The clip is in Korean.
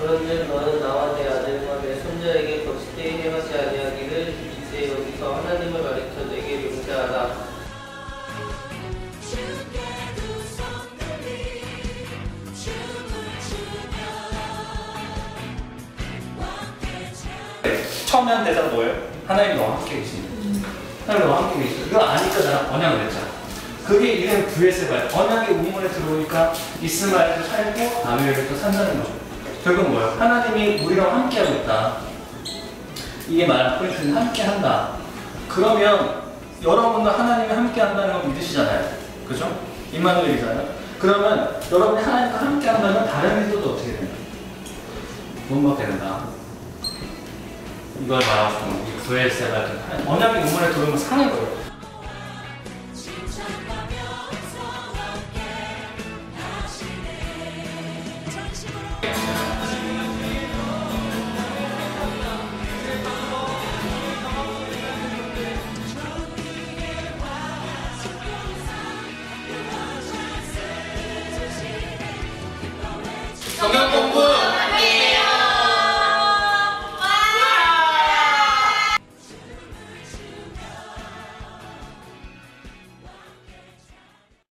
그런즉 너는 나와 내 아들과 내 손자에게 거짓되이 행하지 아니하기를 이제 여기서 하나님을 가리켜 내게 명세하라. 처음에 한 대사가 뭐예요? 하나님 너와 함께 계십니다. 하나님 너와 함께 계시다. 이거 아니까 나랑 언약을 했잖아. 그게 이름 브에세바야. 언약의 우문에 들어오니까 이스마엘도 살고 아벨도 산다는 거죠. 결국 뭐예요? 하나님이 우리랑 함께하고 있다. 이게 말하는 포인트는 함께한다. 그러면 여러분도 하나님이 함께한다는 걸 믿으시잖아요. 그죠? 임마누엘이잖아요. 그러면 여러분이 하나님과 함께한다면 다른 믿어도 어떻게? 못 먹게 된다. 이걸 말하고 싶은 이 구엘세가 언약의 우문에 들어오면 상해 버려요.